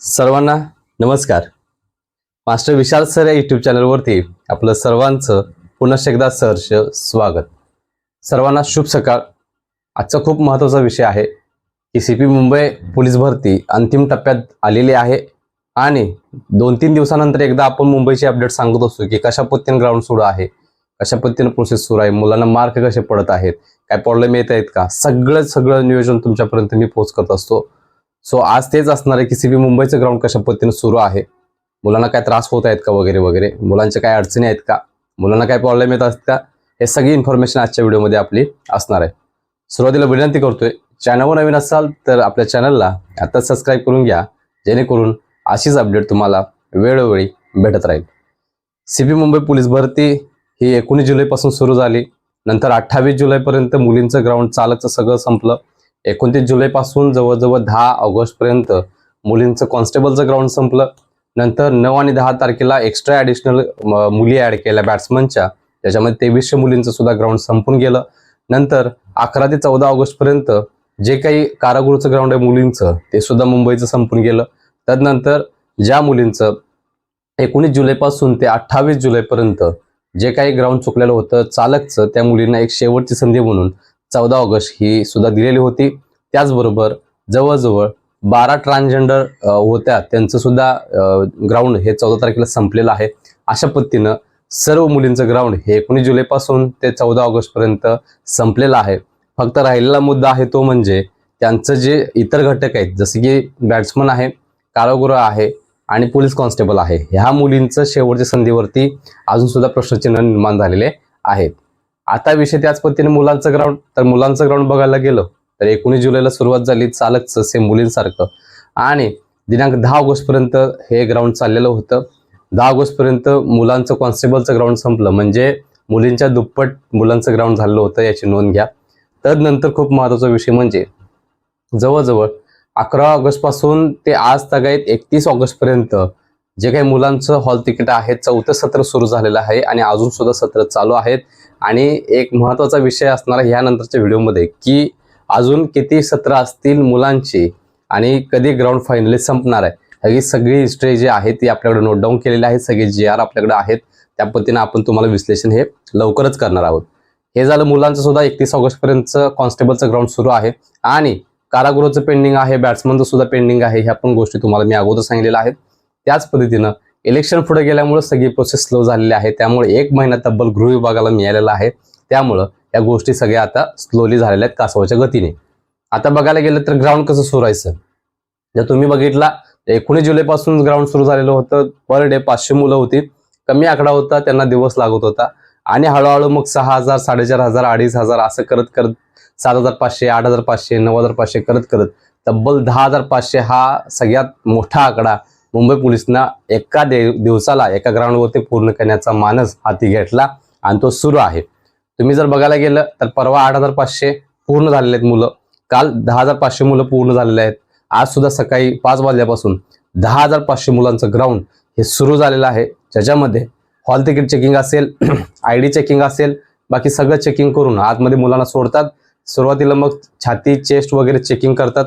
सर्वांना नमस्कार. Master Vishal sir या यूट्यूब चॅनलवरती आपलं सर्वांचं पुन्हा एकदा सहर्ष स्वागत. सर्वांना शुभ सकाळ. आजचा खूप महत्त्वाचा विषय आहे की सी पी मुंबई पोलीस भरती अंतिम टप्प्यात आलेली आहे आणि दोन तीन दिवसानंतर एकदा आपण मुंबईची अपडेट सांगत असतो की कशा पद्धतीने ग्राउंड सुरू आहे कशा पद्धतीने प्रोसेस सुरू आहे मुलांना मार्क कसे पडत आहेत काय प्रॉब्लेम येत आहेत का? सगळं सगळं नियोजन तुमच्यापर्यंत मी पोच करत असतो. सो आज तेच असणार आहे की सीबी मुंबईचं ग्राउंड कशा पद्धतीने सुरू आहे? मुलांना काय त्रास होत आहेत का वगैरे वगैरे? मुलांच्या काय अडचणी आहेत का? मुलांना काय प्रॉब्लेम येत आहेत का? हे सगळी इन्फॉर्मेशन आजच्या व्हिडिओमध्ये आपली असणार आहे. सुरुवातीला विनंती करतोय चॅनलवर नवीन असाल तर आपल्या चॅनलला आता सबस्क्राईब करून घ्या जेणेकरून अशीच अपडेट तुम्हाला वेळोवेळी भेटत राहील. सीबी मुंबई पोलीस भरती ही एकोणीस जुलैपासून सुरू झाली. नंतर अठ्ठावीस जुलैपर्यंत मुलींचं ग्राउंड चालकचं सगळं संपलं. एकोणतीस जुलैपासून जवळजवळ दहा ऑगस्टपर्यंत मुलींचं कॉन्स्टेबलचं ग्राउंड संपलं. नंतर नऊ आणि दहा तारखेला एक्स्ट्रा ॲडिशनल मुली ॲड केल्या बॅट्समनच्या. त्याच्यामध्ये तेवीसशे मुलींचं सुद्धा ग्राउंड संपून गेलं. नंतर अकरा ते चौदा ऑगस्टपर्यंत जे काही कारागृहचं ग्राउंड आहे मुलींचं ते सुद्धा मुंबईचं संपून गेलं. त्यानंतर ज्या मुलींचं एकोणीस जुलैपासून ते अठ्ठावीस जुलैपर्यंत जे काही ग्राउंड चुकलेलं होतं चालकचं त्या मुलींना एक शेवटची संधी म्हणून चौदा ऑगस्ट ही सुद्धा दिलेली होती. त्याचबरोबर जवळजवळ बारा ट्रान्सजेंडर होत्या. त्यांचं सुद्धा ग्राउंड हे चौदा तारखेला संपलेलं आहे. अशा पद्धतीनं सर्व मुलींचं ग्राउंड हे एकोणीस जुलैपासून ते चौदा ऑगस्टपर्यंत संपलेलं आहे. फक्त राहिलेला मुद्दा आहे तो म्हणजे त्यांचं जे इतर घटक आहेत जसे की बॅट्समन आहे कारागृह आहे आणि पोलीस कॉन्स्टेबल आहे. ह्या मुलींचं शेवटच्या संधीवरती अजून सुद्धा प्रश्नचिन्ह निर्माण झालेले आहेत. आता विषय त्याच पद्धतीने मुलांचं ग्राउंड तर मुलांचं ग्राउंड बघायला गेलं तर एकोणीस जुलैला सुरुवात झाली चालकचं सेम मुलींसारखं. आणि दिनांक दहा ऑगस्टपर्यंत हे ग्राउंड चाललेलं होतं. दहा ऑगस्टपर्यंत मुलांचं कॉन्स्टेबलचं ग्राउंड संपलं. म्हणजे मुलींच्या दुप्पट मुलांचं ग्राउंड झालेलं होतं याची नोंद घ्या. तदनंतर खूप महत्त्वाचा विषय म्हणजे जवळजवळ अकरा ऑगस्टपासून ते आज तगायत एकतीस ऑगस्टपर्यंत जे काही मुलांचं हॉल तिकीट आहे चौथं सत्र सुरू झालेलं आहे आणि अजून सुद्धा सत्र चालू आहेत. आणि एक महत्त्वाचा विषय असणार ह्यानंतरच्या व्हिडिओमध्ये की अजून किती सत्र असतील मुलांची आणि कधी ग्राउंड फायनली संपणार आहे. ही सगळी हिस्ट्री जी आहे ती आपल्याकडे नोट डाऊन केलेली आहे. सगळे जे आर आपल्याकडे आहेत त्या पद्धतीने आपण तुम्हाला विश्लेषण हे लवकरच करणार आहोत. हे झालं मुलांचं सुद्धा एकतीस ऑगस्टपर्यंतचं कॉन्स्टेबलचं ग्राउंड सुरू आहे आणि कारागृहाचं पेंडिंग आहे बॅट्समनचं सुद्धा पेंडिंग आहे ह्या पण गोष्टी तुम्हाला मी अगोदर सांगितलेल्या आहेत. त्याच पद्धतीनं इलेक्शन पुढे गेल्यामुळे सगळी प्रोसेस स्लो झालेली आहे. त्यामुळे एक महिना तब्बल गृह विभागाला मिळालेला आहे. त्यामुळं या गोष्टी सगळ्या आता स्लोली झालेल्या आहेत कासवाच्या गतीने. आता बघायला गेलं तर ग्राउंड कसं सुरायचं जर तुम्ही बघितला एकोणीस जुलैपासून ग्राउंड सुरू झालेलं होतं. पर डे पाचशे मुलं होती. कमी आकडा होता त्यांना दिवस लागत होता. आणि हळूहळू मग सहा हजार साडेचार हजार अडीच हजार असं करत करत सात हजार पाचशे आठ हजार पाचशे नऊ हजार पाचशे करत करत तब्बल दहा हजार पाचशे हा सगळ्यात मोठा आकडा मुंबई पोलिसना एका दे दिवसाला एका ग्राउंडवरती पूर्ण करण्याचा मानस हाती घेतला आणि तो सुरू आहे. तुम्ही जर बघायला गेलं तर परवा आठ हजार पाचशे पूर्ण झालेले आहेत मुलं. काल दहा हजार पाचशे मुलं पूर्ण झालेले आहेत. आज सुद्धा सकाळी पाच वाजल्यापासून दहा हजार पाचशे मुलांचं ग्राउंड हे सुरू झालेलं आहे. ज्याच्यामध्ये हॉल तिकीट चेकिंग असेल आय डी चेकिंग असेल बाकी सगळं चेकिंग करून आतमध्ये मुलांना सोडतात. सुरुवातीला मग छाती चेस्ट वगैरे चेकिंग करतात.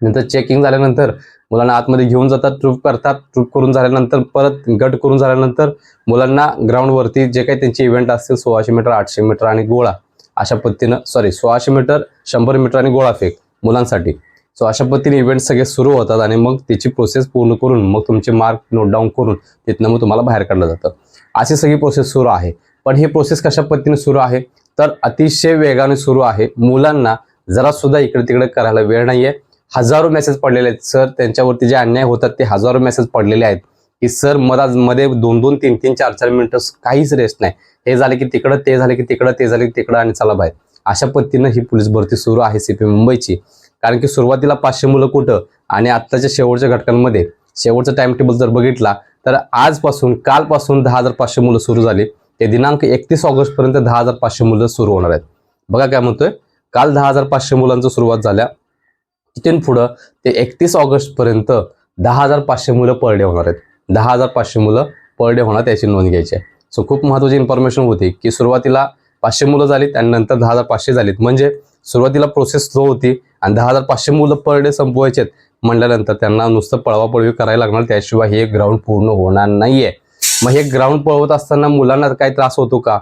नंतर चेकिंग झाल्यानंतर मुलांना आतमध्ये घेऊन जातात ट्रूप करतात. ट्रूप करून झाल्यानंतर परत गट करून झाल्यानंतर मुलांना ग्राउंडवरती जे काही त्यांचे इव्हेंट असतील सोळाशे मीटर आठशे मीटर आणि गोळा अशा पद्धतीनं सॉरी सोळाशे मीटर शंभर मीटर आणि गोळा फेक मुलांसाठी. सो अशा पद्धतीने इव्हेंट सगळे सुरू होतात आणि मग त्याची प्रोसेस पूर्ण करून मग तुमचे मार्क नोट डाऊन करून तिथनं मग तुम्हाला बाहेर काढलं जातं. अशी सगळी प्रोसेस सुरू आहे. पण ही प्रोसेस कशा पद्धतीने सुरू आहे? तर अतिशय वेगाने सुरू आहे. मुलांना जरा सुद्धा इकडे तिकडे करायला वेळ नाही आहे हजारो मेसेज पडलेले आहेत. सर त्यांच्यावरती जे अन्याय होतात ते हजारो मेसेज पडलेले आहेत. की सर मला मध्ये दोन दोन तीन तीन चार चार मिनिटं काहीच रेस्ट नाही. हे झालं की तिकडं ते झालं की तिकडं ते झालं की तिकडं आणि चला बाहेर. अशा पद्धतीनं ही पोलीस भरती सुरू आहे सीपी मुंबईची. कारण की सुरुवातीला पाचशे मुलं कुठं आणि आत्ताच्या शेवटच्या घटकांमध्ये शेवटचा टाइम टेबल जर बघितला तर आजपासून कालपासून दहा हजार पाचशे मुलं सुरू झाली. ते दिनांक एकतीस ऑगस्टपर्यंत दहा हजार पाचशे मुलं सुरू होणार आहेत. बघा काय म्हणतोय. काल दहा हजार पाचशे मुलांचं सुरुवात झाल्या. तिथून पुढं ते एकतीस ऑगस्टपर्यंत दहा हजार पाचशे मुलं पर डे होणार आहेत. दहा हजार पाचशे मुलं पर डे होणार त्याची नोंद घ्यायची आहे. सो खूप महत्त्वाची इन्फॉर्मेशन होती की सुरुवातीला पाचशे मुलं झालीत आणि नंतर दहा हजार पाचशे झालीत. म्हणजे सुरुवातीला प्रोसेस स्लो होती आणि दहा हजार पाचशे मुलं पर डे संपवायचे म्हणल्यानंतर त्यांना नुसतं पळवापळवी करायला लागणार. त्याशिवाय हे ग्राउंड पूर्ण होणार नाहीये. मग हे ग्राउंड पळवत असताना मुलांना काही त्रास होतो का?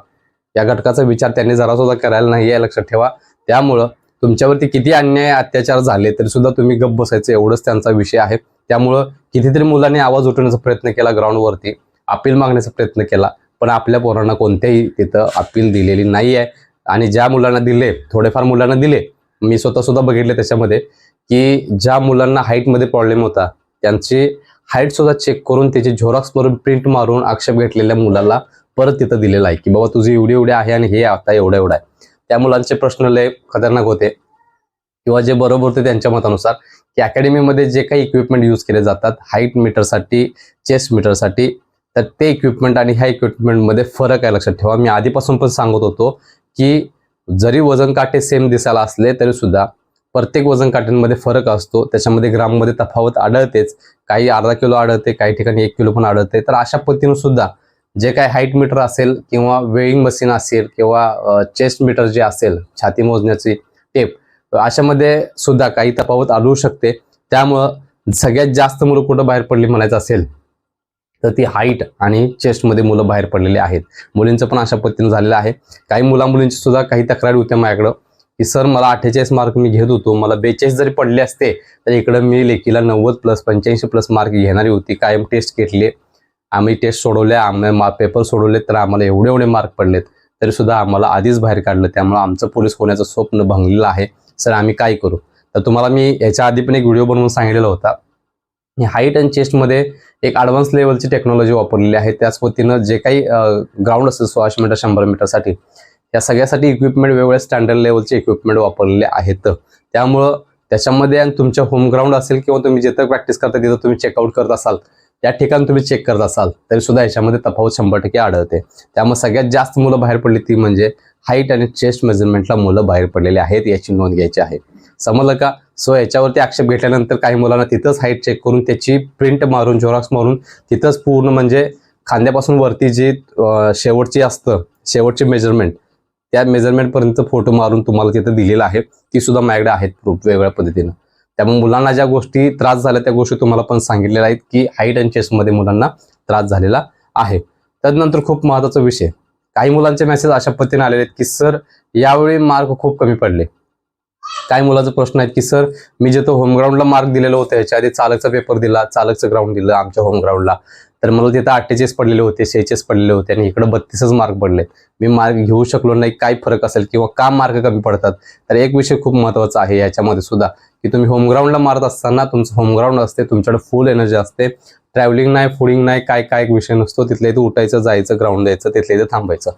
या घटकाचा विचार त्यांनी जरा सुद्धा करायला नाही आहे लक्षात ठेवा. त्यामुळं तुमच्यावरती किती अन्याय अत्याचार झाले तरी सुद्धा तुम्ही गप्प बसायचं. एवढंच त्यांचा विषय आहे. त्यामुळं कितीतरी मुलांनी आवाज उठवण्याचा प्रयत्न केला ग्राउंडवरती. अपील मागण्याचा प्रयत्न केला. पण आपल्या पोरांना कोणत्याही तिथं अपील दिलेली नाही आहे. आणि ज्या मुलांना दिले थोडेफार मुलांना दिले मी स्वतः सुद्धा बघितले त्याच्यामध्ये की ज्या मुलांना हाईटमध्ये प्रॉब्लेम होता त्यांची हाईट सुद्धा चेक करून त्याची झेरॉक्स मारून प्रिंट मारून आक्षेप घेतलेल्या मुलाला परत तिथं दिलेला आहे की बाबा तुझी एवढी एवढी आहे आणि हे आता एवढं एवढं आहे. त्या मुलांचे प्रश्न लय खतरनाक होते. किंवा जे बरोबर होते त्यांच्या मतानुसार की अकॅडमीमध्ये जे काही इक्विपमेंट यूज केले जातात हाईट मीटरसाठी चेस्ट मीटरसाठी तर ते इक्विपमेंट आणि ह्या इक्विपमेंटमध्ये फरक आहे लक्षात ठेवा. मी आधीपासून पण सांगत होतो की जरी वजन काटे सेम दिसायला असले तरी सुद्धा प्रत्येक वजन काट्यांमध्ये फरक असतो. त्याच्यामध्ये ग्राममध्ये तफावत आढळतेच. काही अर्धा किलो आढळते काही ठिकाणी एक किलो पण आढळते. तर अशा पद्धतीने सुद्धा जे काही हाईट मीटर असेल किंवा वेळिंग मशीन असेल किंवा चेस्ट मीटर जे असेल छाती मोजण्याची टेप अशामध्ये सुद्धा काही तफावत आढळू शकते. त्यामुळं सगळ्यात जास्त मुलं कुठं बाहेर पडली म्हणायचं असेल तर ती हाईट आणि चेस्टमध्ये मुलं बाहेर पडलेली आहेत. मुलींचं पण अशा पद्धतीनं झालेलं आहे. काही मुलामुलींची सुद्धा काही तक्रारी होत्या माझ्याकडं की सर मला अठ्ठेचाळीस मार्क मी घेत होतो. मला बेचाळीस जरी पडले असते तर इकडं मी लेखीला नव्वद प्लस पंच्याऐंशी प्लस मार्क घेणारी होती. कायम टेस्ट घेतली आम्ही टेस्ट सोडवल्या आम्ही पेपर सोडवले तर आम्हाला एवढे एवढे मार्क पडलेत तरी सुद्धा आम्हाला आधीच बाहेर काढलं त्यामुळे आमचं पोलीस होण्याचं स्वप्न भंगलेलं आहे. सर आम्ही काय करू? तर तुम्हाला मी याच्या आधी पण एक व्हिडिओ बनवून सांगितलेला होता. हाईट अँड चेस्टमध्ये एक ॲडव्हान्स लेवलची टेक्नॉलॉजी वापरलेली आहे. त्याच पद्धतीनं जे काही ग्राउंड असेल सोळाशे मीटर शंभर मीटरसाठी या सगळ्यासाठी इक्विपमेंट वेगवेगळ्या स्टँडर्ड लेवलचे इक्विपमेंट वापरलेले आहेत. त्यामुळं त्याच्यामध्ये आणि तुमच्या होम ग्राउंड असेल किंवा तुम्ही जिथं प्रॅक्टिस करता तिथं तुम्ही चेकआउट करत असाल त्या ठिकाणी तुम्ही चेक करत असाल तरी सुद्धा याच्यामध्ये तफावत शंभर टक्के आढळते. त्यामुळे सगळ्यात जास्त मुलं बाहेर पडली ती म्हणजे हाईट आणि चेस्ट मेजरमेंटला मुलं बाहेर पडलेली आहेत याची नोंद घ्यायची आहे. समजलं का? सो याच्यावरती आक्षेप घेतल्यानंतर काही मुलांना तिथंच हाईट चेक करून त्याची प्रिंट मारून झेरॉक्स मारून तिथंच पूर्ण म्हणजे खांद्यापासून वरती जी शेवटची असतं शेवटची मेजरमेंट त्या मेजरमेंटपर्यंत फोटो मारून तुम्हाला तिथं दिलेलं आहे. ती सुद्धा माझ्याकडे आहेत प्रूफ वेगळ्या पद्धतीनं. त्यामुळे मुलांना ज्या गोष्टी त्रास झाल्या त्या गोष्टी तुम्हाला पण सांगितलेल्या आहेत की हाईट अँड चेस्टमध्ये मुलांना त्रास झालेला आहे. त्यानंतर खूप महत्त्वाचा विषय काही मुलांचे मेसेज अशा पद्धतीने आलेले आहेत की सर यावेळी मार्क खूप कमी पडले. काही मुलाचा प्रश्न आहे की सर मी जे तो होमग्राऊंडला मार्क दिलेला होता याच्या आधी चालकचा पेपर दिला चालकचं ग्राउंड दिलं आमच्या होम ग्राउंडला तर मला तिथं अठ्ठेचाळीस पडलेले होते शेहेचाळीस पडलेले होते आणि इकडं बत्तीसच मार्क पडले. मी मार्क घेऊ शकलो नाही काय फरक असेल किंवा का मार्क कमी पडतात? तर एक विषय खूप महत्त्वाचा आहे याच्यामध्ये सुद्धा की तुम्ही होमग्राऊंडला मारत असताना तुमचं होमग्राऊंड असते तुमच्याकडे फुल एनर्जी असते. ट्रॅव्हलिंग नाही फुडिंग नाही काय काय एक विषय नसतो. तिथल्या इथं उठायचं जायचं ग्राउंड द्यायचं तिथल्या इथं थांबायचं.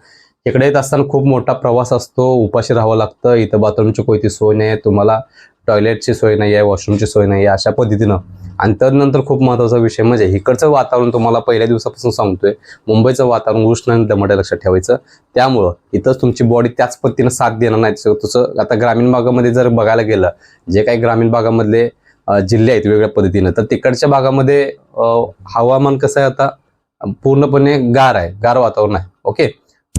इकडे येत असताना खूप मोठा प्रवास असतो उपाशी राहावं लागतं इथं बाथरूमची कोणती सोय नाही तुम्हाला टॉयलेटची सोय नाही आहे वॉशरूमची सोय नाही आहे अशा पद्धतीनं. आणि त्यानंतर खूप महत्त्वाचा विषय म्हणजे इकडचं वातावरण तुम्हाला पहिल्या दिवसापासून सांगतोय मुंबईचं वातावरण उष्ण आणि दमट लक्षात ठेवायचं. त्यामुळं इथंच तुमची बॉडी त्याच पद्धतीनं साथ देणार नाही. तसं- आता ग्रामीण भागामध्ये जर बघायला गेलं जे काही ग्रामीण भागामधले जिल्हे आहेत वेगळ्या पद्धतीनं तर तिकडच्या भागामध्ये हवामान कसं आहे आता? पूर्णपणे गार आहे गार वातावरण आहे. ओके?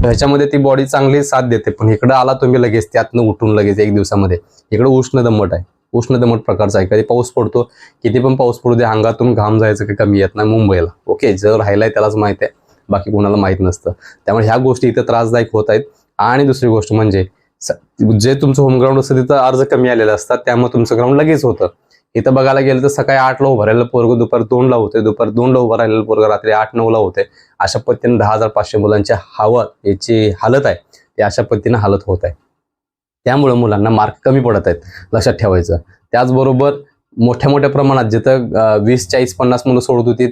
ह्याच्यामध्ये ती बॉडी चांगली साथ देते. पण इकडं आला तुम्ही लगेच त्यातनं उठून लगेच एक दिवसामध्ये. इकडं उष्ण दमट आहे. उष्ण दमट प्रकारचा आहे. कधी पाऊस पडतो किती पण पाऊस पडू दे अंगातून घाम जायचं काही कमी येत नाही मुंबईला. ओके जर राहिलाय त्यालाच माहीत आहे. बाकी कोणाला माहीत नसतं. त्यामुळे ह्या गोष्टी इथं त्रासदायक होत आहेत. आणि दुसरी गोष्ट म्हणजे जे तुमचं होमग्राऊंड असतं तिथं अर्ज कमी आलेले असतात. त्यामुळे तुमचं ग्राउंड लगेच होतं. इथं बघायला गेलं तर सकाळी आठला उभं राहिलेलं पोरग दुपार दोनला होते दुपार दोनला उभं राहिलेलं पोरग रात्री आठ नऊला होते. अशा पद्धतीने दहा हजार पाचशे मुलांच्या हवं याची हालत आहे. ती अशा पद्धतीने हालत होत आहे. त्यामुळे मुलांना मार्क कमी पडत आहेत लक्षात ठेवायचं. त्याचबरोबर मोठ्या मोठ्या प्रमाणात जिथं वीस चाळीस पन्नास मुलं सोडत होती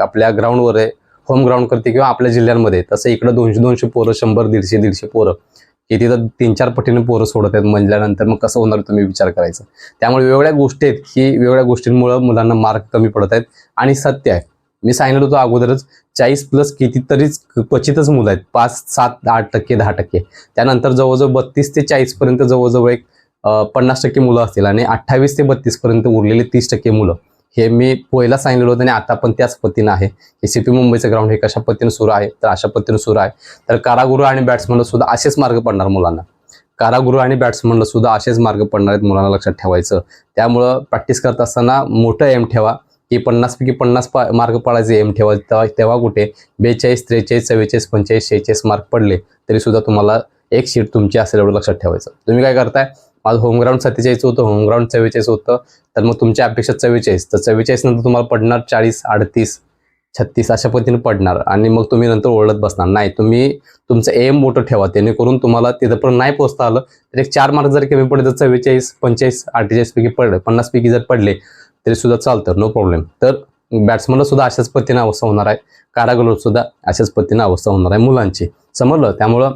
आपल्या ग्राउंडवर आहे होम ग्राउंड करते किंवा आपल्या जिल्ह्यांमध्ये तसं इकडं दोनशे दोनशे पोरं शंभर दीडशे दीडशे पोरं. की तिथं तीन चार पटीने पोरं सोडत आहेत. म्हणल्यानंतर मग कसं होणार तुम्ही विचार करायचा. त्यामुळे वेगवेगळ्या गोष्टी आहेत की वेगवेगळ्या गोष्टींमुळे मुलांना मार्क कमी पडत आहेत. आणि सत्य आहे. मी सांगितलं होतं अगोदरच चाळीस प्लस कितीतरीच क्वचितच मुलं आहेत. पाच सात आठ टक्के दहा टक्के. त्यानंतर जवळजवळ बत्तीस ते चाळीसपर्यंत जवळजवळ एक पन्नास टक्के मुलं असतील. आणि अठ्ठावीस ते बत्तीसपर्यंत उरलेले तीस टक्के मुलं. हे मी पहिला सांगितलं होतं आणि आता पण त्याच पद्धतीनं आहे. हे सी पी मुंबईचं ग्राउंड हे कशा पद्धतीनं सुरू आहे? तर अशा पद्धतीनं सुरू आहे. तर कारागृह आणि बॅट्समनला सुद्धा असेच मार्ग पडणार मुलांना. कारागृह आणि बॅट्समनला सुद्धा असेच मार्ग पडणार आहेत मुलांना लक्षात ठेवायचं. त्यामुळं प्रॅक्टिस करत असताना मोठं एम ठेवा. की पन्नासपैकी पन्नास पा मार्क पडायचे एम ठेवा. तेव्हा तेव्हा कुठे? बेचाळीस त्रेचाळीस चव्वेचाळीस पंचेचाळीस शेहेचाळीस मार्क पडले. तरी सुद्धा तुम्हाला एक शीट तुमची असेल एवढं लक्षात ठेवायचं. तुम्ही काय करताय? माझं होमग्राऊंड सत्तेचाळीस होतं होमग्राऊंड चव्वेचाळीस होतं. तर मग तुमच्या अपेक्षा चव्वेचाळीस. तर चव्वेचाळीस नंतर तुम्हाला पडणार चाळीस अडतीस छत्तीस अशा पद्धतीने पडणार. आणि मग तुम्ही नंतर ओरडत बसणार. नाही तुम्ही तुमचं एम मोठं ठेवा. जेणेकरून तुम्हाला तिथंपर्यंत नाही पोहोचता आलं. तर एक चार मार्क जर कमी पडले तर चव्वेचाळीस पंचेचाळीस अठ्ठेचाळीसपैकी पडले पन्नासपैकी जर पडले तरी सुद्धा चालतं. नो प्रॉब्लेम तर बॅट्समनला सुद्धा अशाच पद्धतीने अवस्था होणार आहे. कारागृहात सुद्धा अशाच पद्धतीने अवस्था होणार आहे मुलांची. समजलं? त्यामुळं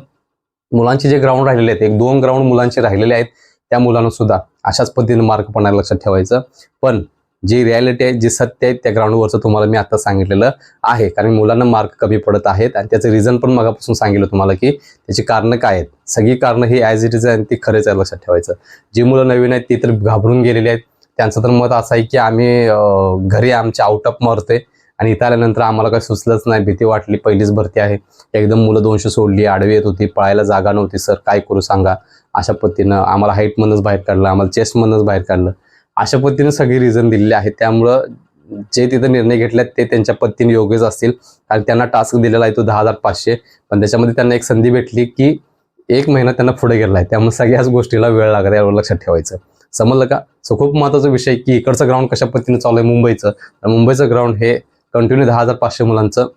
मुलांचे जे ग्राउंड राहिलेले आहेत एक दोन ग्राउंड मुलांचे राहिलेले आहेत. त्या मुलांना सुद्धा अशाच पद्धतीने मार्क पडणार लक्षात ठेवायचं. पण जी रियालिटी आहे जे सत्य आहे त्या ग्राउंडवरचं तुम्हाला मी आता सांगितलेलं आहे. कारण मुलांना मार्क कमी पडत आहेत आणि त्याचं रिझन पण मगापासून सांगितलं तुम्हाला की त्याची कारणं काय आहेत. सगळी कारणं ही ॲज इट इज आहे आणि ती खरेच आहे लक्षात ठेवायचं. जी मुलं नवीन आहेत ती तर घाबरून गेलेली आहेत. त्यांचं तर मत असं आहे की आम्ही घरी आमच्या आउट ऑफ मरते आणि इथं आल्यानंतर आम्हाला काही सुचलंच नाही. भीती वाटली पहिलीच भरती आहे. एकदम मुलं दोनशे सोडली आडवी येत होती पळायला जागा नव्हती. सर काय करू सांगा? अशा पद्धतीनं आम्हाला हाईटमधूनच बाहेर काढलं आम्हाला चेस्टमधूनच बाहेर काढलं. अशा पद्धतीनं सगळी रिझन दिलेली आहे त्यामुळं जे तिथं निर्णय घेतलेत ते त्यांच्या पद्धतीने योग्यच असतील. कारण त्यांना टास्क दिलेला आहे तो दहा हजार पाचशे. पण त्याच्यामध्ये त्यांना एक संधी भेटली की एक महिना त्यांना पुढे गेला आहे. त्यामुळे सगळ्याच गोष्टीला वेळ लागत यावर लक्षात ठेवायचं. समजलं का? सो खूप महत्त्वाचा विषय की इकडचं ग्राउंड कशा पद्धतीने चालू आहे मुंबईचं. मुंबईचं ग्राउंड हे कंटिन्यू दहा हजार पाचशे मुलांचं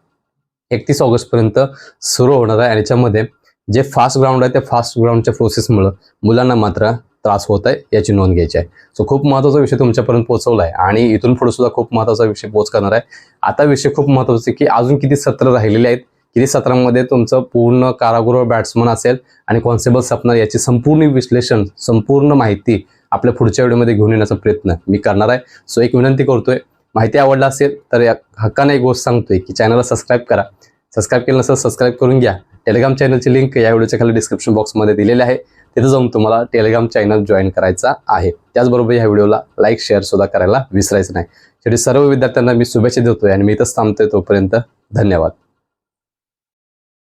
एकतीस ऑगस्टपर्यंत सुरू होणार आहे. आणि याच्यामध्ये जे फास्ट ग्राउंड आहे त्या फास्ट ग्राउंडच्या प्रोसेसमुळं मुलांना मात्र त्रास होत आहे याची नोंद घ्यायची आहे. सो खूप महत्त्वाचा विषय तुमच्यापर्यंत पोहोचवला आहे आणि इथून पुढे सुद्धा खूप महत्त्वाचा विषय पोहोच करणार आहे. आता विषय खूप महत्त्वाचा आहे की अजून किती सत्र राहिलेले आहेत किती सत्रांमध्ये तुमचं पूर्ण कारागृह बॅट्समन असेल आणि कॉन्स्टेबल सपणार याची संपूर्ण विश्लेषण संपूर्ण माहिती आपल्या पुढच्या व्हिडिओमध्ये घेऊन येण्याचा प्रयत्न मी करणार आहे. सो एक विनंती करतोय माहिती आवडला असेल तर या हक्काने एक गोष्ट सांगतोय की चॅनलला सबस्क्राईब करा. सबस्क्राईब केलं नसेल सबस्क्राईब करून घ्या. टेलिग्राम चॅनलची लिंक या व्हिडिओच्या खाली डिस्क्रिप्शन बॉक्समध्ये दिलेली आहे. तिथं जाऊन तुम्हाला टेलिग्राम चॅनल जॉईन करायचा आहे. त्याचबरोबर या व्हिडिओला लाईक शेअर सुद्धा करायला विसरायचं नाही. शेवटी सर्व विद्यार्थ्यांना मी शुभेच्छा देतोय आणि मी इथंच थांबतोय तोपर्यंत धन्यवाद.